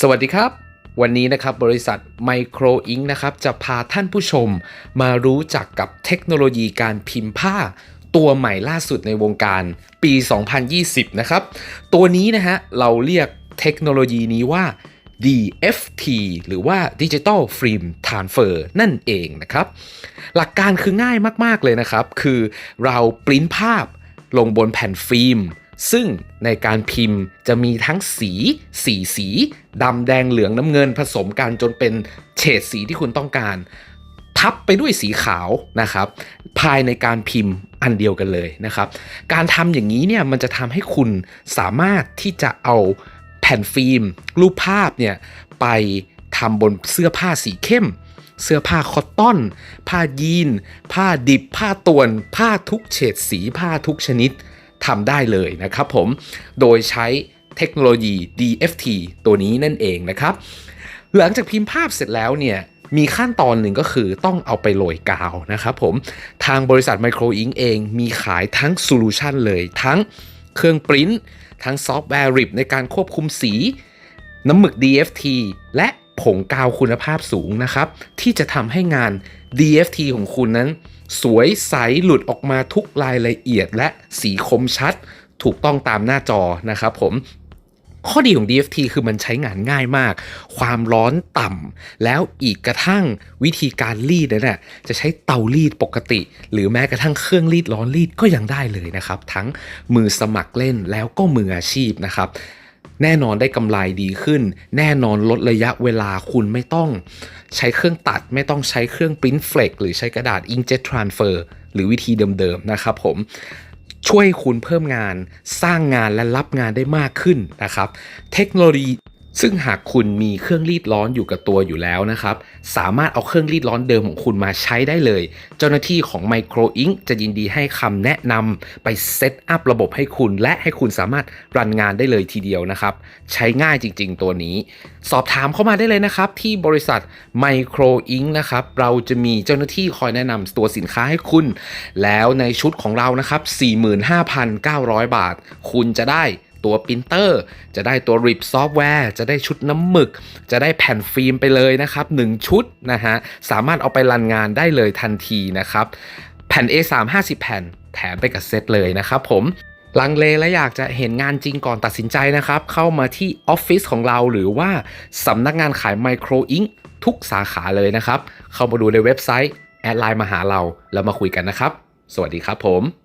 สวัสดีครับ วันนี้นะครับบริษัท Micro Ink นะครับจะพาท่านผู้ชมมารู้จักกับเทคโนโลยีการพิมพ์ผ้า ตัวใหม่ล่าสุดในวงการปี 2020 นะครับ ตัวนี้นะฮะเราเรียกเทคโนโลยีนี้ว่า DFT หรือว่า Digital Film Transfer นั่นเองนะครับ หลักการคือง่ายมาก ๆ เลยนะครับ คือเราปริ้นภาพลงบนแผ่นฟิล์ม ซึ่งในการพิมพ์จะมีทั้งสีสีสีดำแดงเหลืองน้ำเงินผสมกันจนเป็นเฉดสีที่คุณต้องการ ทับไปด้วยสีขาวนะครับ ภายในการพิมพ์อันเดียวกันเลยนะครับ การทำอย่างนี้เนี่ยมันจะทำให้คุณสามารถที่จะเอาแผ่นฟิล์ม รูปภาพเนี่ยไปทำบนเสื้อผ้าสีเข้มเสื้อผ้าคอตตอน ผ้ายีน ผ้าดิบ ผ้าตวน ผ้าทุกเฉดสี ผ้าทุกชนิด ทำได้เลยนะครับผม โดยใช้เทคโนโลยี DFT ตัวนี้นั่นเองนะครับ หลังจากพิมพ์ภาพเสร็จแล้วเนี่ยมีขั้นตอนหนึ่งก็คือต้องเอาไปโรยกาวนะครับผม ทางบริษัท Micro Ink เองมีขายทั้งโซลูชันเลย ทั้งเครื่องปริ้นทั้งซอฟต์แวร์ริบในการควบคุมสี น้ำหมึก DFT และ ผงกาวคุณภาพสูงนะครับ ที่จะทำให้งาน DFT ของคุณนั้น สวยใสหลุดออกมาทุกรายละเอียดและสีคมชัด ถูกต้องตามหน้าจอนะครับผมข้อดีของ DFT คือมันใช้งานง่ายมาก ความร้อนต่ำ แล้วอีกกระทั่งวิธีการรีดเนี่ยจะใช้เตารีดปกติ หรือแม้กระทั่งเครื่องรีดร้อนรีดก็ยังได้เลยนะครับ ทั้งมือสมัครเล่นแล้วก็มืออาชีพนะครับ แน่นอนได้กำไรดีขึ้น แน่นอนลดระยะเวลาคุณไม่ต้อง ใช้เครื่องตัดไม่ต้องใช้เครื่องปริ้นเฟลกหรือใช้กระดาษ inkjet transfer หรือวิธีเดิมๆนะครับผมช่วยคุณเพิ่มงานสร้างงานและรับงานได้มากขึ้นนะครับ เทคโนโลยี ซึ่งหากคุณมีเครื่องรีดร้อนอยู่กับตัวอยู่แล้วนะครับ สามารถเอาเครื่องรีดร้อนเดิมของคุณมาใช้ได้เลย เจ้าหน้าที่ของ Micro Ink จะยินดีให้คำแนะนำไปเซตอัพระบบให้คุณ และให้คุณสามารถรันงานได้เลยทีเดียวนะครับ ใช้ง่ายจริงๆตัวนี้ สอบถามเข้ามาได้เลยนะครับ ที่บริษัท Micro Ink นะครับ เราจะมีเจ้าหน้าที่คอยแนะนำตัวสินค้าให้คุณ แล้วในชุดของเรานะครับ 45,900 บาท คุณจะได้ ตัวปรินเตอร์ จะได้ตัวริบซอฟต์แวร์ จะได้ชุดน้ำหมึก จะได้แผ่นฟิล์มไปเลยนะครับ 1 ชุดนะฮะ สามารถเอาไปรันงานได้เลยทันทีนะครับ แผ่น A3 50 แผ่นแถมไปกับเซตเลยนะครับผมลังเลและอยากจะเห็นงานจริงก่อนตัดสินใจนะครับ เข้ามาที่ออฟฟิศของเราหรือว่าสำนักงานขาย Micro Ink ทุกสาขาเลยนะครับ เข้ามาดูในเว็บไซต์ แอดไลน์มาหาเราแล้วมาคุยกันนะครับ สวัสดีครับผม